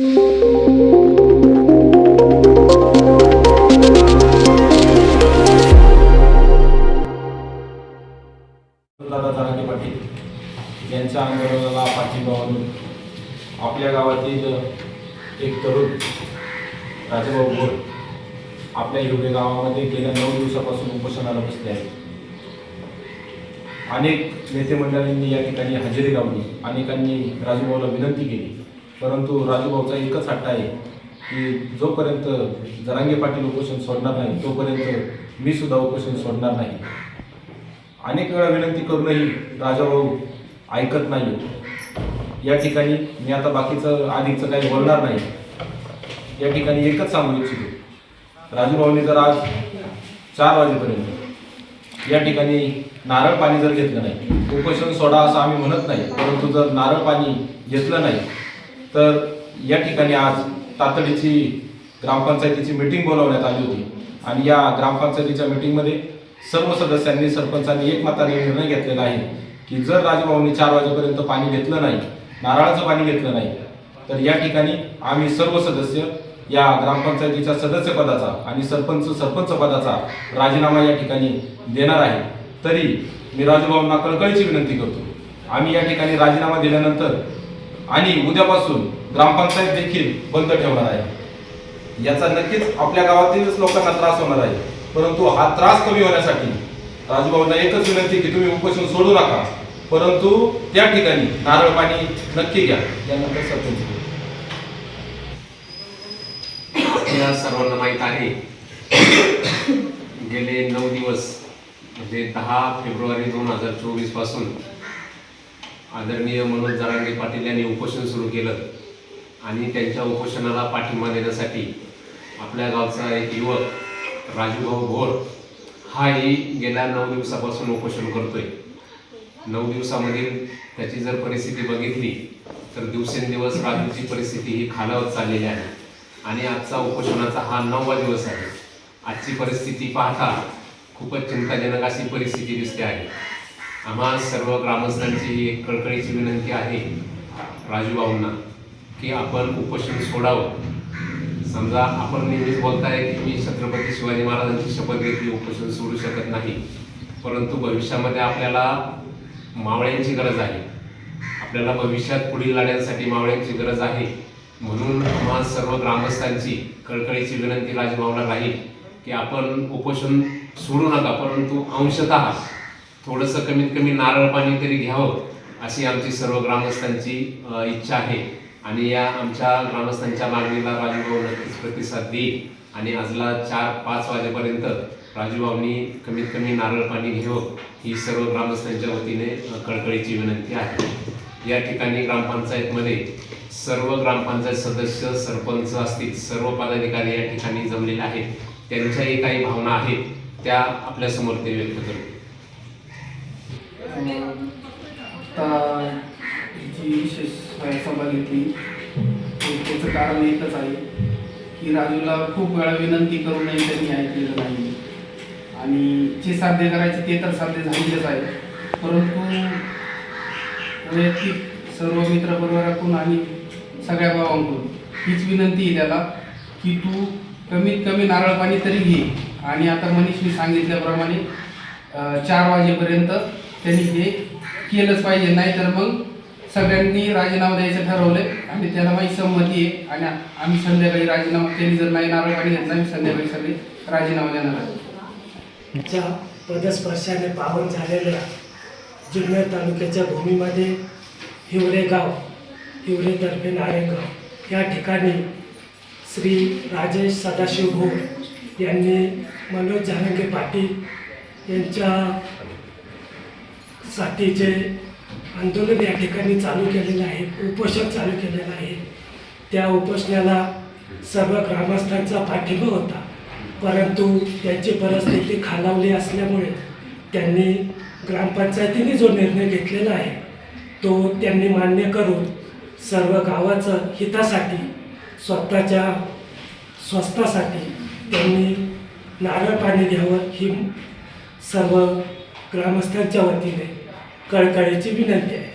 यांच्या आंदोलनाला पाठिंबा म्हणून आपल्या गावातील एक तरुण राजाभाऊ गोड आपल्या हिवरे गावामध्ये गेल्या नऊ दिवसापासून उपोषणाला बसले आहेत. अनेक नेते मंडळींनी या ठिकाणी हजेरी लावली. अनेकांनी राजूभाऊला विनंती केली. परंतु राजूभाऊचा एकच हट्ट आहे की जोपर्यंत जरांगे पाटील उपोषण सोडणार नाही तोपर्यंत मी सुद्धा उपोषण सोडणार नाही. अनेक वेळा विनंती करूनही राजाभाऊ ऐकत नाही. या ठिकाणी मी आता बाकीचं आधीचं काही बोलणार नाही. या ठिकाणी एकच सांगू इच्छितो. राजूभाऊनी जर आज चार वाजेपर्यंत या ठिकाणी नारळ पाणी जर घेतलं नाही उपोषण सोडा असं आम्ही म्हणत नाही परंतु जर नारळ पाणी घेतलं नाही तर या ठिकाणी आज तातडीची ग्रामपंचायतीची मीटिंग बोलावण्यात आली होती. आणि या ग्रामपंचायतीच्या मीटिंगमध्ये सर्व सदस्यांनी सरपंचांनी एकमताने निर्णय घेतलेला आहे की जर राजभाऊंनी चार वाजेपर्यंत पाणी घेतलं नाही नारळाचं पाणी घेतलं नाही तर या ठिकाणी आम्ही सर्व सदस्य या ग्रामपंचायतीच्या सदस्यपदाचा आणि सरपंच सरपंच पदाचा राजीनामा या ठिकाणी देणार आहे. तरी मी राजूभाऊंना कळकळीची विनंती करतो. आम्ही या ठिकाणी राजीनामा दिल्यानंतर आणि उद्यापासून ग्रामपंचायत देखील बंद ठेवणार आहे. याचा नक्कीच आपल्या गावातीलच लोकांना त्रास होणार आहे. परंतु हा त्रास कमी होण्यासाठी राजूभाऊंना एकच विनंती की तुम्ही उपोषण सोडू नका. परंतु त्या ठिकाणी नारळ पाणी नक्की घ्या. यानंतर सरपंच. सर्वांना माहीत आहे गेले नऊ दिवस म्हणजे दहा फेब्रुवारी दोन हजार चोवीसपासून आदरणीय मनोज जरांगे पाटील यांनी उपोषण सुरू केलं आणि त्यांच्या उपोषणाला पाठिंबा देण्यासाठी आपल्या गावचा एक युवक राजूभाऊ भोर हाही गेल्या नऊ दिवसापासून उपोषण करतोय. नऊ दिवसामधील त्याची जर परिस्थिती बघितली तर दिवसेंदिवस राजूची परिस्थिती ही खालावत चाललेली आहे. आणि आजचा उपोषणाचा हा नववा दिवस आहे. आजची परिस्थिती पाहता खूपच चिंताजनक अशी परिस्थिती दिसते आहे. आम्हा सर्व ग्रामस्थांची एक कळकळीची विनंती आहे राजूभाऊंना की आपण उपोषण सोडावं. समजा आपण नेहमीच बोलताय की मी छत्रपती शिवाजी महाराजांची शपथ घेतली उपोषण सोडू शकत नाही. परंतु भविष्यामध्ये आपल्याला मावळ्यांची गरज आहे. आपल्याला भविष्यात पुढील लढ्यांसाठी मावळ्यांची गरज आहे. म्हणून आम्हा सर्व ग्रामस्थांची कळकळीची विनंती राजभावना राहील की आपण उपोषण सोडू नका परंतु अंशतः थोडंसं कमीत कमी नारळ पाणी तरी घ्यावं अशी आमची सर्व ग्रामस्थांची इच्छा आहे. आणि या आमच्या ग्रामस्थांच्या मागणीला राजूभाऊ नक्कीच प्रतिसाद देईल. आणि आजला चार पाच वाजेपर्यंत राजूभाऊनी कमीत कमी नारळ पाणी घेऊ ही सर्व ग्रामस्थांच्या वतीने कळकळीची विनंती आहे. या ठिकाणी ग्रामपंचायतमध्ये सर्व ग्रामपंचायत सदस्य सरपंच असतील सर्व पदाधिकारी या ठिकाणी जमलेले आहेत. त्यांच्याही काही भावना आहेत त्या आपल्यासमोर ते व्यक्त करतील. आता जी विशेष सभा घेतली त्याचं कारण एकच आहे की राजूला खूप वेळा विनंती करूनही त्यांनी ऐकलेलं नाही. आणि जे साध्य करायचं ते तर साध्य झालेलंच आहे. परंतु वैयक्तिक सर्व मित्रपरिवाराकडून आणि सगळ्या भावांकडून हीच विनंती आहे त्याला की तू कमीत कमी नारळ पाणी तरी घे. आणि आता मनीषनी सांगितल्याप्रमाणे चार वाजेपर्यंत त्यांनी हे केलंच पाहिजे. नाही तर मग सगळ्यांनी राजीनामा द्यायचं ठरवलंय आणि त्याला माझी संमती आहे. आणि आम्ही संध्याकाळी राजीनामा त्यांनी जर नाही नारळ पाणी घेतला आम्ही संध्याकाळी सगळे राजीनामा देणार आहे च्या पदस्पर्शाने पावन झालेल्या जुन्नर तालुक्याच्या भूमीमध्ये हिवरे गाव हिवरे तर्फे नारेगाव या ठिकाणी श्री राजेश सदाशिव भोग यांनी मनोज जानंगे पाटील यांच्या साठीचे आंदोलन या ठिकाणी चालू केलेलं आहे उपोषण चालू केलेलं आहे. त्या उपोषणाला सर्व ग्रामस्थांचा पाठिंबा होता. परंतु त्यांची परिस्थिती खालावली असल्यामुळे त्यांनी ग्रामपंचायतीने जो निर्णय घेतलेला आहे तो त्यांनी मान्य करून सर्व गावाचं हितासाठी स्वतःच्या स्वस्थासाठी त्यांनी नारळ पाणी घ्यावं ही सर्व ग्रामस्थांच्या वतीने कळकळीची विनंती आहे.